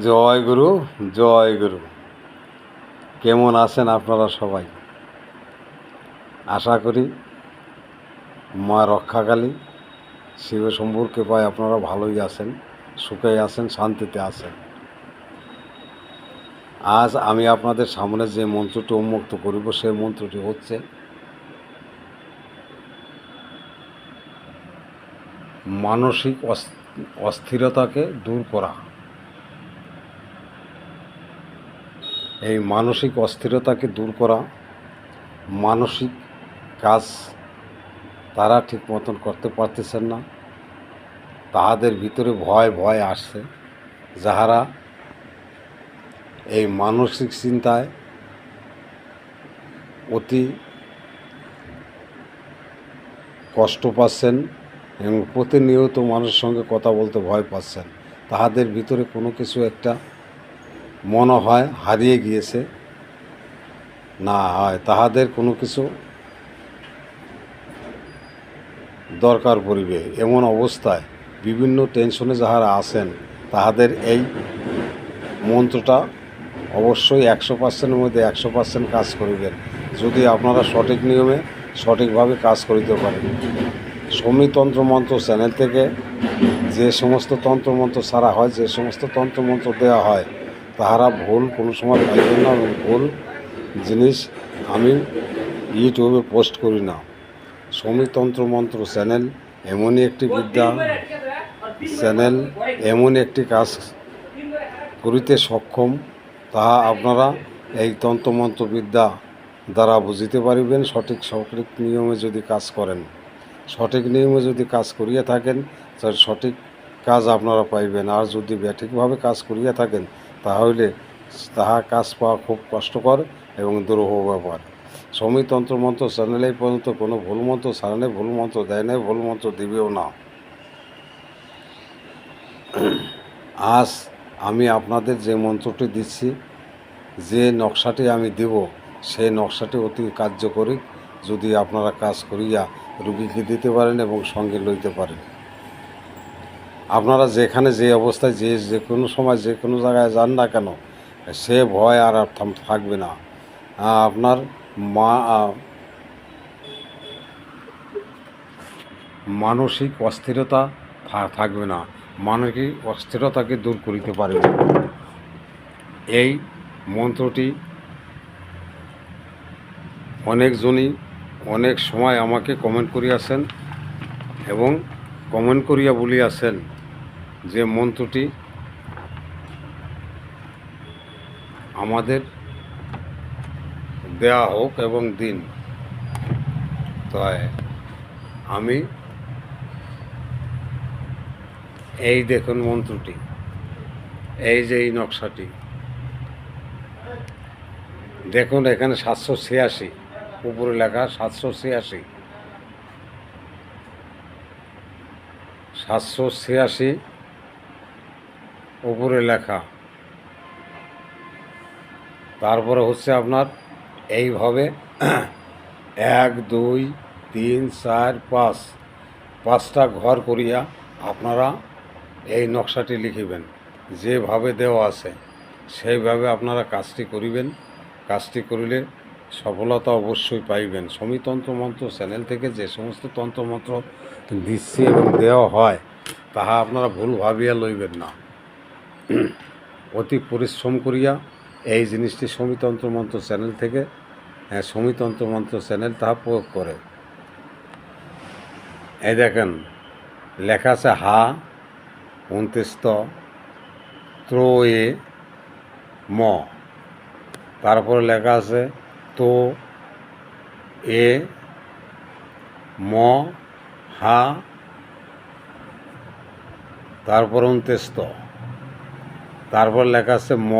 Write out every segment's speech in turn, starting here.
জয় গুরু জয় গুরু। কেমন আছেন আপনারা সবাই? আশা করি মা রক্ষাকালী, শিব শম্ভুর কৃপায় আপনারা ভালোই আছেন, সুখে আছেন, শান্তিতে আছেন। আজ আমি আপনাদের সামনে যে মন্ত্রটি উন্মুক্ত করিব সেই মন্ত্রটি হচ্ছে মানসিক অস- অস্থিরতাকে দূর করা। এই মানসিক অস্থিরতাকে দূর করা, মানসিক কাজ তারা ঠিক মতন করতে পারতেছেন না। তাহাদের ভিতরে ভয় ভয় আসছে। যাহারা এই মানসিক চিন্তায় অতি কষ্ট পাচ্ছেন এবং প্রতিনিয়ত মানুষের সঙ্গে কথা বলতে ভয় পাচ্ছেন, তাহাদের ভিতরে কোনো কিছু একটা মনে হয়, হারিয়ে গিয়েছে। না হয়, তাহাদের কোনো কিছু দরকার পড়িবে। এমন অবস্থায় বিভিন্ন টেনশনে যাহারা আছেন, তাহাদের এই মন্ত্রটা অবশ্যই একশো পার্সেন্টের মধ্যে একশো পার্সেন্ট কাজ করিবেন। যদি আপনারা সঠিক নিয়মে সঠিকভাবে কাজ করিতে পারেন। সমীতন্ত্র মন্ত্র চ্যানেল থেকে যে সমস্ত তন্ত্রমন্ত্র ছাড়া হয়, যে সমস্ত তন্ত্রমন্ত্র দেওয়া হয় তাহারা ভুল, কোনো সময় পাইবেন না এবং ভুল জিনিস আমি ইউটিউবে পোস্ট করি না। সমীতন্ত্র মন্ত্র চ্যানেল এমনই একটি বিদ্যা, চ্যানেল এমন একটি কাজ করিতে সক্ষম, তাহা আপনারা এই তন্ত্রমন্ত্র বিদ্যা দ্বারা বুঝিতে পারিবেন, সঠিক সঠিক নিয়মে যদি কাজ করেন। সঠিক নিয়মে যদি কাজ করিয়া থাকেন, তাহলে সঠিক কাজ আপনারা পাইবেন। আর যদি ব্যাঠিকভাবে কাজ করিয়া থাকেন তাহলে তাহা কাজ পাওয়া খুব কষ্টকর এবং দুরূহ ব্যাপার। সমীতন্ত্র মন্ত্র চ্যানেলে পর্যন্ত কোনো ভুল মন্ত্র চ্যানেলে ভুল মন্ত্র দেয় নাই, ভুল মন্ত্র দিবেও না। আজ আমি আপনাদের যে মন্ত্রটি দিচ্ছি, যে নকশাটি আমি দেব, সেই নকশাটি অতি কার্যকরী, যদি আপনারা কাজ করিয়া রুগীকে দিতে পারেন এবং সঙ্গে লইতে পারেন। আপনারা যেখানে যে অবস্থায় যে যে কোনো সময় যে কোনো জায়গায় যান না কেন, সে ভয় আর থাকবে না। আপনার মা মানসিক অস্থিরতা থাকবে না। মানসিক অস্থিরতাকে দূর করিতে পারবে। এই মন্ত্রটি অনেকজনই অনেক সময় আমাকে কমেন্ট করিয়াছেন এবং কমেন্ট করিয়া বলিয়াছেন। যে মন্ত্রটি আমাদের দেয়া হোক এবং দিন, তাই আমি এই দেখুন মন্ত্রটি, এই যে এই নকশাটি। দেখুন এখানে সাতশো ছিয়াশি, উপরে লেখা সাতশো ছিয়াশি। সাতশো ছিয়াশি উপরে লেখা। তারপরে হচ্ছে আপনার এইভাবে এক, দুই, তিন, চার, পাঁচ, পাঁচটা ঘর করিয়া আপনারা এই নকশাটি লিখিবেন। যেভাবে দেওয়া আছে, সেইভাবে আপনারা কাজটি করিবেন। কাজটি করিলে সফলতা অবশ্যই পাইবেন। মন্ত্র চ্যানেল থেকে যে সমস্ত তন্ত্রমন্ত্র দিচ্ছি এবং দেওয়া হয়, তাহা আপনারা ভুল ভাবিয়া লইবেন না। অতি পরিশ্রম করিয়া এই জিনিসটি সমীতন্ত্র মন্ত্র চ্যানেল থেকে হ্যাঁ, সমীতন্ত্র মন্ত্র চ্যানেল তাহা প্রয়োগ করে। এই দেখেন লেখা আছে হা উনত্রিশত এ ম। তারপরে লেখা আছে তো এ ম হা তারপর উনত্রিশত। তারপর লেখা আছে ম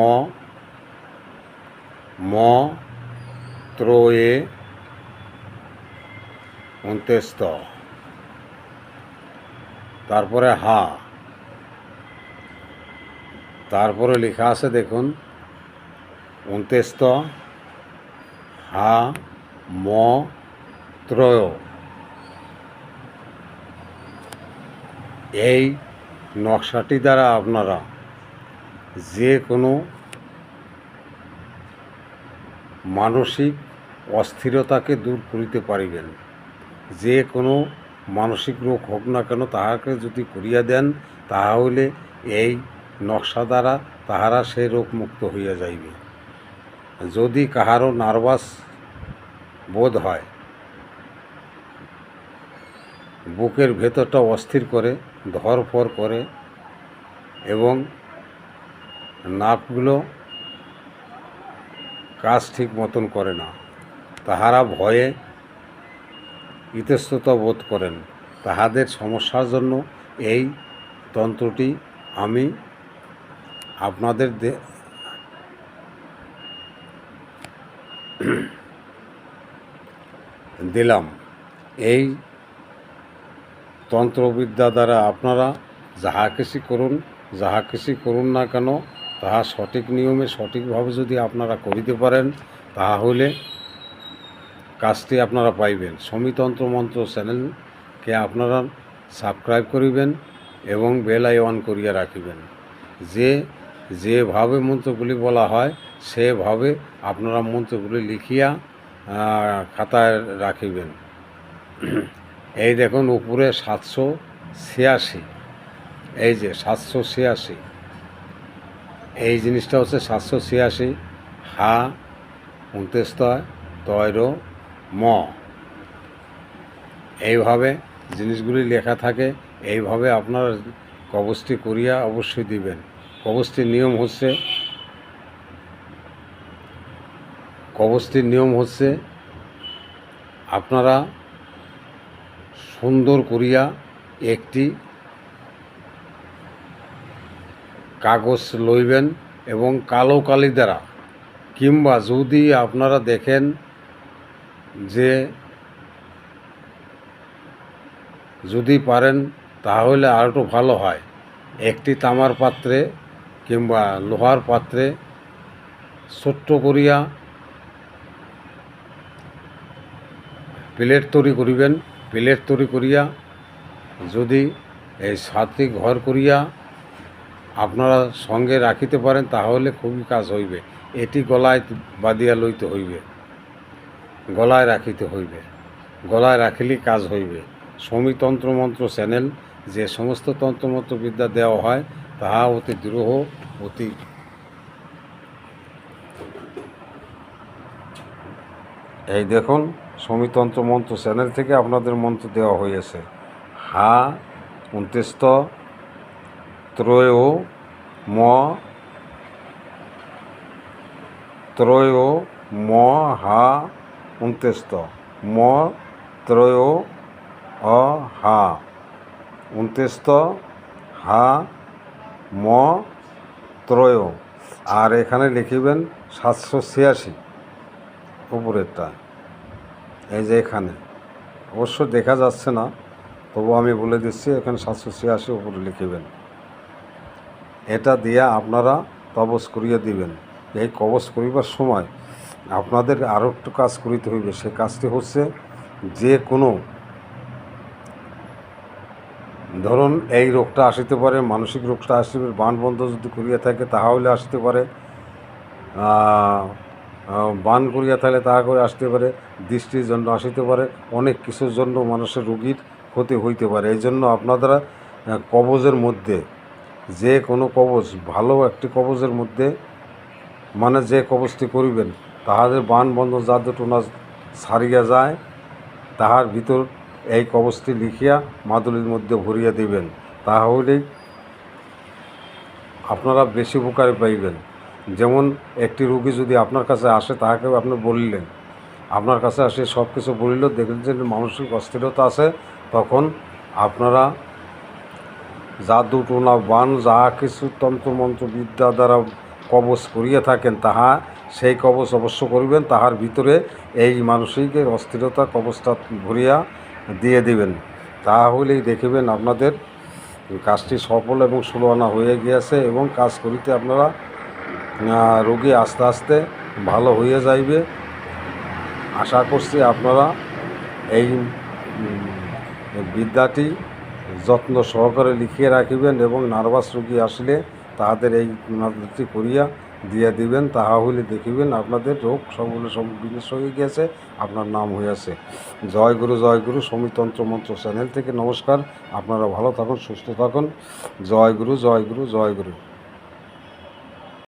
ম, ত্রয়ে উনত্রিশত তারপরে হা। তারপরে লেখা আছে দেখুন উনত্রিশত হা, ম, ত্রয়। এই নকশাটি দ্বারা আপনারা যে কোনো মানসিক অস্থিরতাকে দূর করিতে পারিবেন। যে কোনো মানসিক রোগ হোক না কেন তাহাকে যদি করিয়া দেন তাহলে এই নকশা দ্বারা তাহারা সেই রোগ মুক্ত হইয়া যাইবে। যদি কাহারও নার্ভাস বোধ হয়, বুকের ভেতরটা অস্থির করে ধরফর করে এবং নাকগুলো কাজ ঠিক মতন করে না। তাহারা ভয়ে ইতস্ততা বোধ করেন, তাহাদের সমস্যার জন্য এই তন্ত্রটি আমি আপনাদের দিলাম। এই তন্ত্রবিদ্যা দ্বারা আপনারা যাহা কিছু করুন, যাহা কিছু করুন না কেন তাহা সঠিক নিয়মে সঠিকভাবে যদি আপনারা করিতে পারেন, তাহলে কাজটি আপনারা পাইবেন। সমিতন্ত্র মন্ত্র চ্যানেলকে আপনারা সাবস্ক্রাইব করিবেন এবং বেল আই অন করিয়া রাখিবেন। যে যেভাবে মন্ত্রগুলি বলা হয়, সেভাবে আপনারা মন্ত্রগুলি লিখিয়া খাতায় রাখিবেন। এই দেখুন, উপরে সাতশো ছিয়াশি। এই যে সাতশো ছিয়াশি। এই জিনিসটা হচ্ছে সাতশো ছিয়াশি, হা উনতেস্তয় তয়র, ম। এইভাবে জিনিসগুলি লেখা থাকে, এইভাবে আপনার কবচটি করিয়া অবশ্যই দিবেন। কবচটির নিয়ম হচ্ছে, কবচটির নিয়ম হচ্ছে, আপনারা সুন্দর করিয়া একটি কাগজ লইবেন এবং কালো কালি দ্বারা, কিংবা যদি আপনারা দেখেন যে যদি পারেন, তাহলে আর একটু ভালো হয়। একটি তামার পাত্রে কিংবা লোহার পাত্রে ছোট্ট করিয়া প্লেট তৈরি করিবেন। প্লেট তৈরি করিয়া যদি এই সাতটি ঘর করিয়া আপনারা সঙ্গে রাখিতে পারেন, তাহলে খুবই কাজ হইবে। এটি গলায় বাঁধিয়া লইতে হইবে। গলায় রাখিতে হইবে। গলায় রাখিলেই কাজ হইবে। সমী তন্ত্রমন্ত্র চ্যানেল, যে সমস্ত তন্ত্রমন্ত্র বিদ্যা দেওয়া হয়, তাহা অতি দ্রুহ, অতি এই দেখুন সমিতন্ত্র মন্ত্র চ্যানেল থেকে আপনাদের মন্ত্র দেওয়া হয়েছে হা, উনত্রিশত ত্রয় ম ত্রয় ম, হা, উনত্রিশত। ম, ত্রয় অ হা, উনত্রিশত। হা, ম, ত্রয়। আর এখানে লিখিবেন সাতশো ছিয়াশি উপরেরটা। এই যে এখানে। অবশ্য দেখা যাচ্ছে না, তবু আমি বলে দিচ্ছি এখানে সাতশো ছিয়াশি উপরে লিখিবেন। এটা দিয়া আপনারা কবচ করিয়ে দিবেন। এই কবচ করিবার সময় আপনাদের আরও একটু কাজ করিতে হইবে। সে কাজটি হচ্ছে যে কোনো ধরুন এই রোগটা আসিতে পারে, মানসিক রোগটা আসতে পারে, বান বন্ধ যদি করিয়া থাকে তাহলে আসতে পারে বান করিয়া থাকলে তাহা করে আসতে পারে, দৃষ্টির জন্য আসিতে পারে, অনেক কিছুর জন্য মানুষের রোগীর ক্ষতি হইতে পারে। এই জন্য আপনারা কবজের মধ্যে যে কোনো কবজ ভালো একটি কবজের মধ্যে মানে যে কবজটি করিবেন, তাহাদের বান বন্ধ যাতে টোনা ছাড়িয়া যায়, তাহার ভিতর এই কবচটি লিখিয়া মাদুলির মধ্যে ভরিয়া দিবেন। তাহলেই আপনারা বেশি উপকারে পাইবেন। যেমন একটি রুগী যদি আপনার কাছে আসে, তাহাকে আপনি বললেন। আপনার কাছে আসে সব কিছু বলিল, দেখলেন যে মানসিক অস্থিরতা আছে, তখন আপনারা জাদু টোনা বান যাহা কিছু তন্ত্রমন্ত্র বিদ্যা দ্বারা কবচ করিয়া থাকেন, তাহা সেই কবচ অবশ্য করিবেন, তাহার ভিতরে এই মানসিকের অস্থিরতা কবচটা ভরিয়া দিয়ে দিবেন। তাহলেই দেখিবেন আপনাদের কাজটি সফল এবং সুলহানা হয়ে গিয়েছে এবং কাজ করিতে আপনারা রোগী আস্তে আস্তে ভালো হয়ে যাইবে। আশা করছি আপনারা এই বিদ্যাটি যত্ন সহকারে লিখিয়ে রাখিবেন এবং নার্ভাস রুগী আসলে তাহাদের এই পুনরাবৃত্তি করিয়া দিয়ে দিবেন, তাহা হইলে দেখিবেন আপনাদের রোগ সবগুলো সব বিনাশ হয়ে গেছে আপনার নাম হইয়াছে। জয় গুরু জয় গুরু, সমিতন্ত্র মন্ত্র চ্যানেল থেকে নমস্কার, আপনারা ভালো থাকুন, সুস্থ থাকুন। জয় গুরু জয় গুরু জয় গুরু।